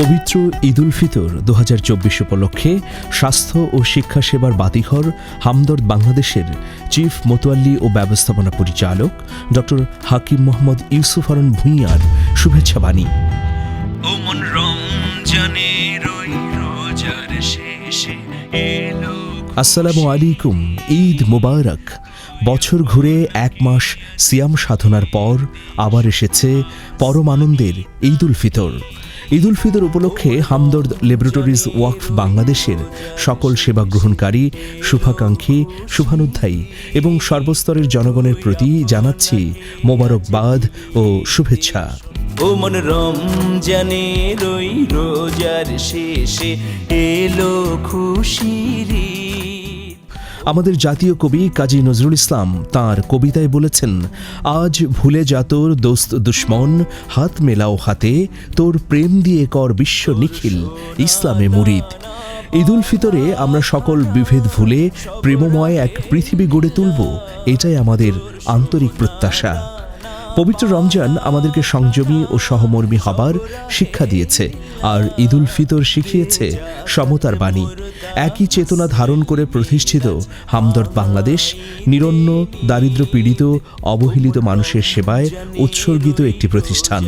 পবিত্র ঈদুল ফিতর দু হাজার চব্বিশ উপলক্ষে স্বাস্থ্য ও শিক্ষা সেবার বাতিঘর হামদর্দ বাংলাদেশের চিফ মোতোয়াল্লি ও ব্যবস্থাপনা পরিচালক ডক্টর হাকিম মোহাম্মদ ইউসুফ হরন ভূঁইয়ার শুভেচ্ছা বাণী। আসসালামু আলাইকুম ঈদ মুবারক। বছর ঘুরে এক মাস সিয়াম সাধনার পর আবার এসেছে পরম আনন্দের ঈদ উল ফিতর। ঈদ উল ফিতর উপলক্ষে হামদর্দ ল্যাবরেটরিজ ওয়াকফ বাংলাদেশের সকল সেবা গ্রহণকারী, শুভাকাঙ্ক্ষী, শুভানুধ্যায়ী এবং সর্বস্তরের জনগণের প্রতি জানাচ্ছি মোবারকবাদ ও শুভেচ্ছা ও মন রমজানের রোজার শেষে এলো খুশির। আমাদের জাতীয় কবি কাজী নজরুল ইসলাম তার কবিতায় বলেছেন, আজ ভুলে যা তোর দোস্ত দুশ্মন, হাত মেলাও হাতে, তোর প্রেম দিয়ে কর বিশ্ব নিখিল, ইসলামে মুরিদ। ঈদ উল ফিতরে আমরা সকল বিভেদ ভুলে, প্রেমময় এক পৃথিবী গড়ে তুলব, এটাই আমাদের আন্তরিক প্রত্যাশা। পবিত্র রমজান আমাদেরকে সংযমী ও সহমর্মী হবার শিক্ষা দিয়েছে আর ঈদুল ফিতর শিখিয়েছে সমতার বাণী। একই চেতনা ধারণ করে প্রতিষ্ঠিত হামদর্দ বাংলাদেশ নিরন্ন, দারিদ্র পীড়িত, অবহেলিত মানুষের সেবায় উৎসর্গিত একটি প্রতিষ্ঠান।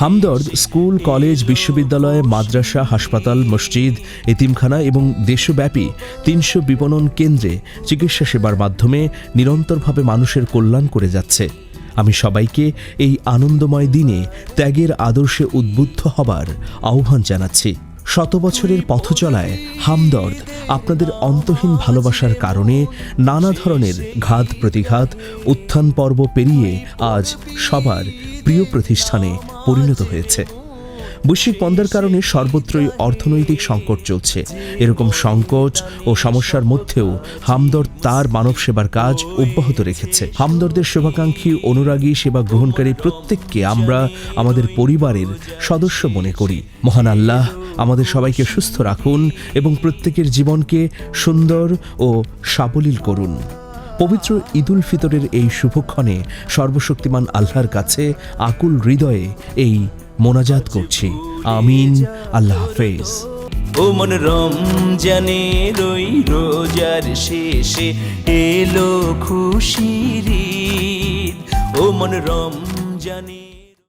হামদর্দ স্কুল, কলেজ, বিশ্ববিদ্যালয়, মাদ্রাসা, হাসপাতাল, মসজিদ, এতিমখানা এবং দেশব্যাপী তিনশো বিপণন কেন্দ্রে চিকিৎসা সেবার মাধ্যমে নিরন্তরভাবে মানুষের কল্যাণ করে যাচ্ছে। আমি সবাইকে এই আনন্দময় দিনে ত্যাগের আদর্শে উদ্বুদ্ধ হবার আহ্বান জানাচ্ছি। শত বছরের পথচলায় হামদর্দ আপনাদের অন্তহীন ভালোবাসার কারণে নানা ধরনের ঘাত প্রতিঘাত, উত্থান পর্ব পেরিয়ে আজ সবার প্রিয় প্রতিষ্ঠানে পরিণত হয়েছে। বৈশ্বিক মন্দার কারণে সর্বত্রই অর্থনৈতিক সংকট চলছে। এরকম সংকট ও সমস্যার মধ্যেও হামদর্দ তার মানব সেবার কাজ অব্যাহত রেখেছে। হামদর্দের শুভাকাঙ্ক্ষী অনুরাগী সেবা গ্রহণকারী প্রত্যেককে আমরা আমাদের পরিবারের সদস্য মনে করি। মহান আল্লাহ, আমাদের সবাইকে সুস্থ রাখুন এবং প্রত্যেকের জীবনকে সুন্দর ও সাবলীল করুন। পবিত্র ঈদুল ফিতরের এই শুভক্ষণে সর্বশক্তিমান আল্লাহর কাছে আকুল হৃদয়ে এই মোনাজাত করছি। আমিন। আল্লাহ হাফেজ। ও মন রমজানের রই রোজার শেষে এলো খুশির। ও মন রম